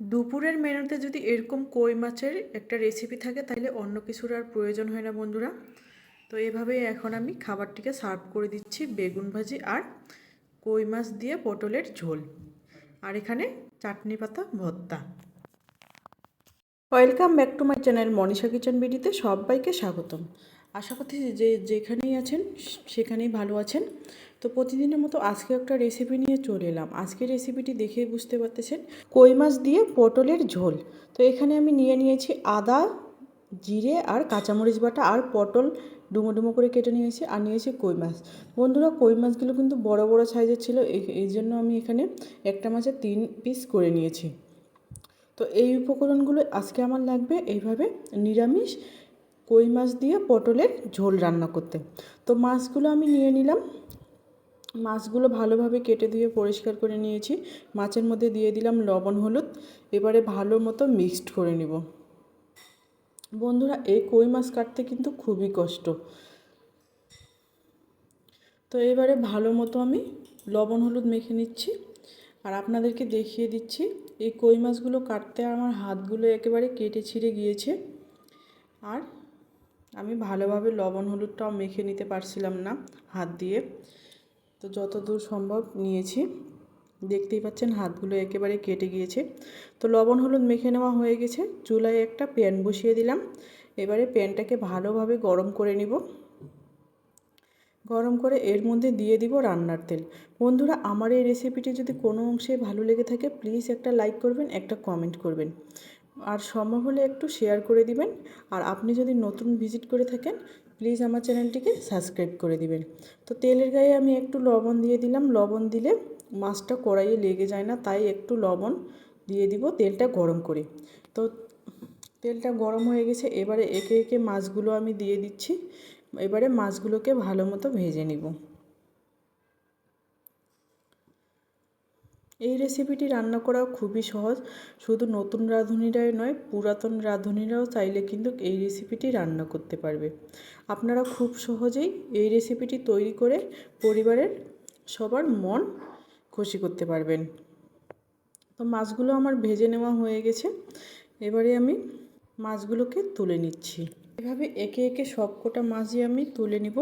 দুপুরের মেনুতে যদি এরকম কই মাছের একটা রেসিপি থাকে, তাহলে অন্য কিছুর আর প্রয়োজন হয় না বন্ধুরা। তো এভাবেই এখন আমি খাবারটিকে সার্ভ করে দিচ্ছি, বেগুন ভাজি আর কই মাছ দিয়ে পটলের ঝোল। আর এখানে চাটনি পাতা ভর্তা। Welcome back to my channel Manisha kitchen বিডিতে সবাইকে স্বাগতম। আশা করছি যে যেখানেই আছেন সেখানেই ভালো আছেন। তো প্রতিদিনের মতো আজকে একটা রেসিপি নিয়ে চলে এলাম। আজকের রেসিপিটি দেখেই বুঝতে পারতেছেন, কই মাছ দিয়ে পটলের ঝোল। তো এখানে আমি নিয়ে নিয়েছি আদা, জিরে আর কাঁচামরিচ বাটা আর পটল ডুমো ডুমো করে কেটে নিয়েছি আর নিয়েছি কই মাছ। বন্ধুরা, কই মাছগুলো কিন্তু বড় বড় সাইজের ছিল এই জন্য আমি এখানে একটা মাছের তিন পিস করে নিয়েছি। তো এই উপকরণগুলো আজকে আমার লাগবে, এইভাবে নিরামিষ কই মাছ দিয়ে পটলের ঝোল রান্না করতে। তো মাছগুলো আমি নিয়ে নিলাম। মাছগুলো ভালোভাবে কেটে ধুয়ে পরিষ্কার করে নিয়েছি। মাছের মধ্যে দিয়ে দিলাম লবণ, হলুদ। এবারে ভালো মতো মিক্সড করে নিব। বন্ধুরা, এই কই মাছ কাটতে কিন্তু খুবই কষ্ট। তো এবারে ভালো মতো আমি লবণ, হলুদ মেখে নিচ্ছি। আর আপনাদেরকে দেখিয়ে দিচ্ছি, এই কই মাছগুলো কাটতে আমার হাতগুলো একেবারে কেটে ছিঁড়ে গিয়েছে। আর আমি ভালোভাবে লবণ হলুদটাও মেখে নিতে পারছিলাম না হাত দিয়ে। তো যতদূর সম্ভব নিয়েছি। দেখতেই পাচ্ছেন হাতগুলো একেবারে কেটে গিয়েছে। তো লবণ হলুদ মেখে নেওয়া হয়ে গেছে। চুলায় একটা প্যান বসিয়ে দিলাম। এবারে প্যানটাকে ভালোভাবে গরম করে নিব। গরম করে এর মধ্যে দিয়ে দিব রান্নার তেল। বন্ধুরা, আমার এই রেসিপিটি যদি কোনো অংশে ভালো লেগে থাকে প্লিজ একটা লাইক করবেন, একটা কমেন্ট করবেন। আর সম্ভব হলে একটু শেয়ার করে দিবেন। আর আপনি যদি নতুন ভিজিট করে থাকেন প্লিজ আমার চ্যানেলটিকে সাবস্ক্রাইব করে দিবেন। তো তেলের গায়ে আমি একটু লবণ দিয়ে দিলাম। লবণ দিলে মাছটা কড়াইয়ে লেগে যায় না, তাই একটু লবণ দিয়ে দিব তেলটা গরম করে। তো তেলটা গরম হয়ে গেছে, এবারে একে একে মাছগুলো আমি দিয়ে দিচ্ছি। এবারে মাছগুলোকে ভালো মতো ভেজে নিব। এই রেসিপিটি রান্না করা খুবই সহজ। শুধু নতুন রাঁধুনিরাই নয়, পুরাতন রাঁধুনিরাও চাইলে কিন্তু এই রেসিপিটি রান্না করতে পারবে। আপনারা খুব সহজেই এই রেসিপিটি তৈরি করে পরিবারের সবার মন খুশি করতে পারবেন। তো মাছগুলো আমার ভেজে নেওয়া হয়ে গেছে। এবারে আমি মাছগুলোকে তুলে নিচ্ছি। এভাবে একে একে সব কটা মাছই আমি তুলে নিব।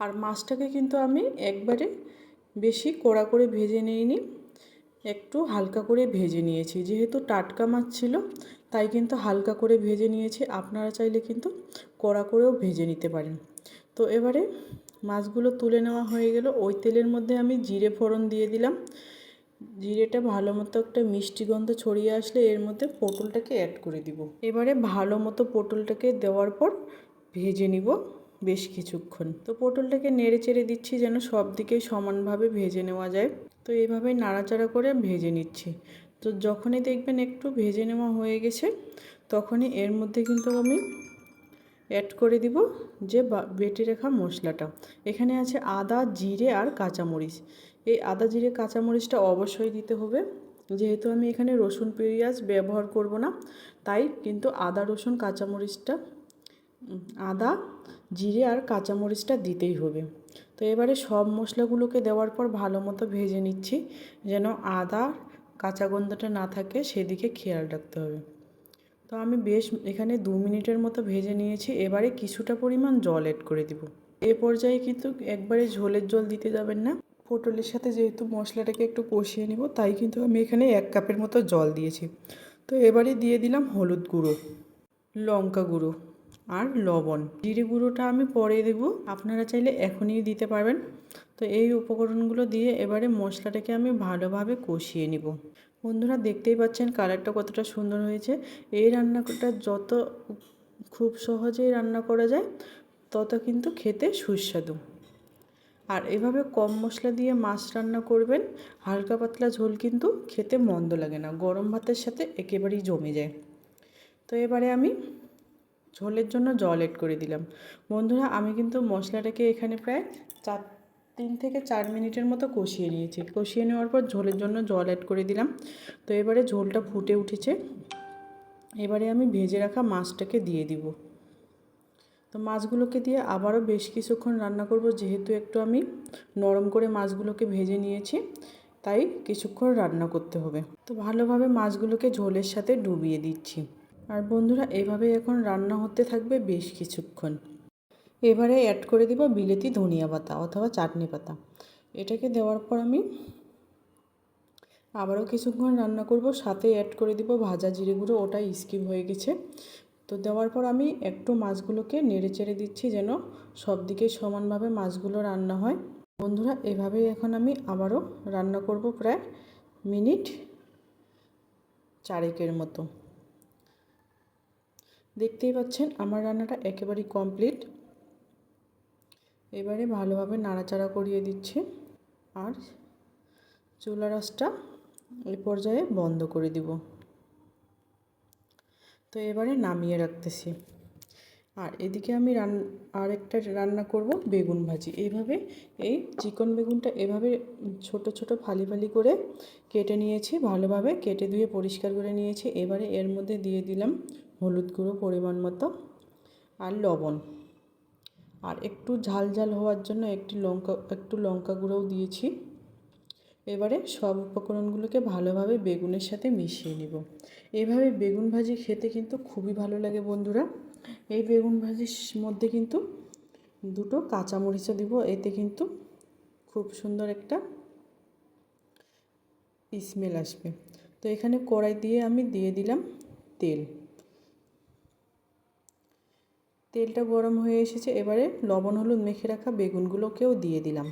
আর মাছটাকে কিন্তু আমি একবারে বেশি কড়া করে ভেজে নিইনি, একটু হালকা করে ভেজে নিয়েছি। যেহেতু টাটকা মাছ ছিল, তাই কিন্তু হালকা করে ভেজে নিয়েছি। আপনারা চাইলে কিন্তু কড়া করেও ভেজে নিতে পারেন। তো এবারে মাছগুলো তুলে নেওয়া হয়ে গেল। ওই তেলের মধ্যে আমি জিরে ফোড়ন দিয়ে দিলাম। জিরেটা ভালো মতো একটা মিষ্টি গন্ধ ছড়িয়ে আসলে এর মধ্যে পটলটাকে অ্যাড করে দিব। এবারে ভালো মতো পটলটাকে দেওয়ার পর ভেজে নিব। বেশ কিছুক্ষণ। তো পটলটাকে নেড়ে চেড়ে দিচ্ছি যেন সব দিকে সমানভাবে ভেজে নেওয়া যায়। তো এইভাবেই নাড়াচাড়া করে ভেজে নিচ্ছি। তো যখনই দেখবেন একটু ভেজে নেওয়া হয়ে গেছে, তখনই এর মধ্যে কিন্তু আমি অ্যাড করে দিব যে বেটে রাখা মশলাটা। এখানে আছে আদা, জিরে আর কাঁচামরিচ। এই আদা, জিরে, কাঁচামরিচটা অবশ্যই দিতে হবে। যেহেতু আমি এখানে রসুন পেঁয়াজ ব্যবহার করব না, তাই কিন্তু আদা, রসুন, কাঁচামরিচটা আদা, জিরে আর কাঁচামরিচটা দিতেই হবে। তো এবারে সব মশলাগুলোকে দেওয়ার পর ভালো মতো ভেজে নিচ্ছি, যেন আদা কাঁচা গন্ধটা না থাকে, সেদিকে খেয়াল রাখতে হবে। তো আমি বেশ এখানে দু মিনিটের মতো ভেজে নিয়েছি, এবারে কিছুটা পরিমাণ জল অ্যাড করে দিব। এ পর্যায়ে কিন্তু একবারে ঝোলের জল দিতে যাবেন না। পটলের সাথে যেহেতু মশলাটাকে একটু কষিয়ে নিব, তাই কিন্তু আমি এখানে এক কাপের মতো জল দিয়েছি। তো এবারে দিয়ে দিলাম হলুদ গুঁড়ো, লঙ্কা গুঁড়ো। আর লবণ। জিরে গুঁড়োটা আমি পরে দেব। আপনারা চাইলে এখনই দিতে পারবেন। তো এই উপকরণগুলো দিয়ে এবারে মশলাটাকে আমি ভালোভাবে কষিয়ে নিব। বন্ধুরা, দেখতেই পাচ্ছেন কালারটা কতটা সুন্দর হয়েছে। এই রান্নাটা যত খুব সহজেই রান্না করা যায়, তত কিন্তু খেতে সুস্বাদু। আর এভাবে কম মশলা দিয়ে মাছ রান্না করবেন, হালকা পাতলা ঝোল কিন্তু খেতে মন্দ লাগে না। গরম ভাতের সাথে একেবারেই জমে যায়। তো এবারে আমি ঝোলের জন্য জল এড করে দিলাম। বন্ধুরা, আমি কিন্তু মশলাটাকে এখানে প্রায় চার, তিন থেকে চার মিনিটের মতো কষিয়ে নিয়েছি। কষিয়ে নেওয়ার পর ঝোলের জন্য জল অ্যাড করে দিলাম। তো এবারে ঝোলটা ফুটে উঠেছে। এবারে আমি ভেজে রাখা মাছটাকে দিয়ে দিব। তো মাছগুলোকে দিয়ে আবারও বেশ কিছুক্ষণ রান্না করব। যেহেতু একটু আমি নরম করে মাছগুলোকে ভেজে নিয়েছি, তাই কিছুক্ষণ রান্না করতে হবে। তো ভালোভাবে মাছগুলোকে ঝোলের সাথে ডুবিয়ে দিচ্ছি। আর বন্ধুরা, এভাবে এখন রান্না হতে থাকবে বেশ কিছুক্ষণ। এবারে অ্যাড করে দিব বিলেতি ধনিয়া পাতা অথবা চাটনি পাতা। এটাকে দেওয়ার পর আমি আবারও কিছুক্ষণ রান্না করব। সাথে অ্যাড করে দিব ভাজা জিরে গুঁড়ো, ওটা স্কিপ হয়ে গেছে। তো দেওয়ার পর আমি একটু মাছগুলোকে নেড়ে চেড়ে দিচ্ছি যেন সব দিকে সমানভাবে মাছগুলো রান্না হয়। বন্ধুরা এভাবেই এখন আমি আবারও রান্না করব প্রায় মিনিট চারেকের মতো। দেখতেই পাচ্ছেন আমার রান্নাটা একেবারেই কমপ্লিট এবারে ভালোভাবে নাড়াচাড়া করিয়ে দিচ্ছি। আর চুলা রাসটা এই পর্যায়ে বন্ধ করে দিব। তো এবারে নামিয়ে রাখতেছি। আর এদিকে আমি রান, আরেকটা রান্না করব বেগুন ভাজি। এইভাবে এই চিকন বেগুনটা এভাবে ছোট ছোট ফালি ফালি করে কেটে নিয়েছি, ভালোভাবে কেটে ধুয়ে পরিষ্কার করে নিয়েছি। এবারে এর মধ্যে দিয়ে দিলাম হলুদ গুঁড়ো পরিমাণ মতো আর লবণ। আর একটু ঝাল ঝাল হওয়ার জন্য একটি লঙ্কা, একটু লঙ্কা গুঁড়োও দিয়েছি। এবারে সব উপকরণগুলোকে ভালোভাবে বেগুনের সাথে মিশিয়ে নিব। এভাবে বেগুন ভাজি খেতে কিন্তু খুবই ভালো লাগে বন্ধুরা। এই বেগুন ভাজির মধ্যে কিন্তু দুটো কাঁচামরিচও দিব। এতে কিন্তু খুব সুন্দর একটা স্মেল আসবে। তো এখানে কড়াই দিয়ে আমি দিয়ে দিলাম তেল। তেলটা গরম হয়ে এসেছে, এবারে লবণ, হলুদ মেখে রাখা বেগুনগুলোকেও দিয়ে দিলাম।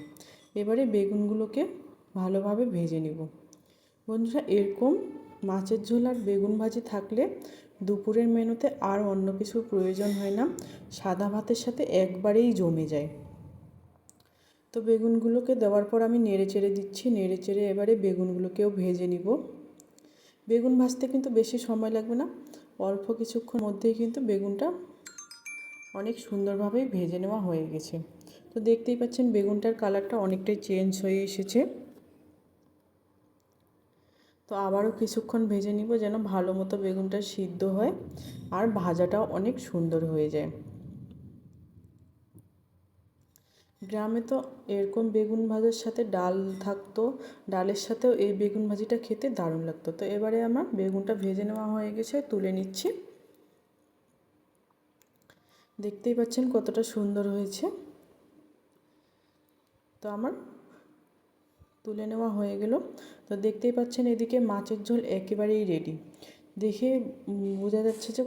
এবারে বেগুনগুলোকে ভালোভাবে ভেজে নেব। বন্ধুরা, এরকম মাছের ঝোল আর বেগুন ভাজি থাকলে দুপুরের মেনুতে আর অন্য কিছুর প্রয়োজন হয় না, সাদা ভাতের সাথে একবারেই জমে যায়। তো বেগুনগুলোকে দেওয়ার পর আমি নেড়ে চেড়ে দিচ্ছি, নেড়ে চেড়ে এবারে বেগুনগুলোকেও ভেজে নিব। বেগুন ভাজতে কিন্তু বেশি সময় লাগবে না, অল্প কিছুক্ষণ মধ্যেই কিন্তু বেগুনটা অনেক সুন্দরভাবেই ভেজে নেওয়া হয়ে গেছে। তো দেখতেই পাচ্ছেন বেগুনটার কালারটা অনেকটাই চেঞ্জ হয়ে এসেছে। তো আবারও কিছুক্ষণ ভেজে নিব যেন ভালো মতো বেগুনটা সিদ্ধ হয় আর ভাজাটাও অনেক সুন্দর হয়ে যায়। গ্রামে তো এরকম বেগুন ভাজার সাথে ডাল থাকতো, ডালের সাথেও এই বেগুন ভাজিটা খেতে দারুণ লাগতো। তো এবারে আমার বেগুনটা ভেজে নেওয়া হয়ে গেছে, তুলে নিচ্ছি। দেখতেই পাচ্ছেন কতটা সুন্দর হয়েছে। তো আমার তুলে নেওয়া হয়ে গেল। তো দেখতেই পাচ্ছেন এদিকে মাছের ঝোল একেবারেই রেডি দেখে বোঝা যাচ্ছে যে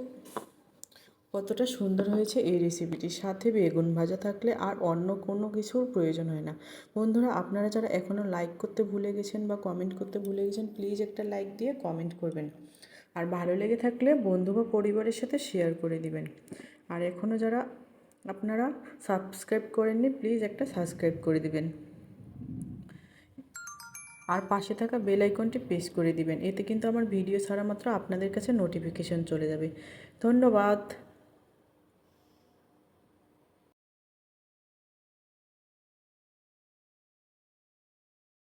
কতটা সুন্দর হয়েছে এই রেসিপিটি সাথে বেগুন ভাজা থাকলে আর অন্য কোনো কিছুর প্রয়োজন হয় না। বন্ধুরা, আপনারা যারা এখনও লাইক করতে ভুলে গেছেন বা কমেন্ট করতে ভুলে গেছেন প্লিজ একটা লাইক দিয়ে কমেন্ট করবেন। আর ভালো লেগে থাকলে বন্ধু বা পরিবারের সাথে শেয়ার করে দিবেন। আর এখনও যারা আপনারা সাবস্ক্রাইব করেননি প্লিজ একটা সাবস্ক্রাইব করে দিবেন। আর পাশে থাকা বেল আইকনটি প্রেস করে দিবেন। এতে কিন্তু আমার ভিডিও ছাড়া মাত্র আপনাদের কাছে নোটিফিকেশন চলে যাবে। ধন্যবাদ।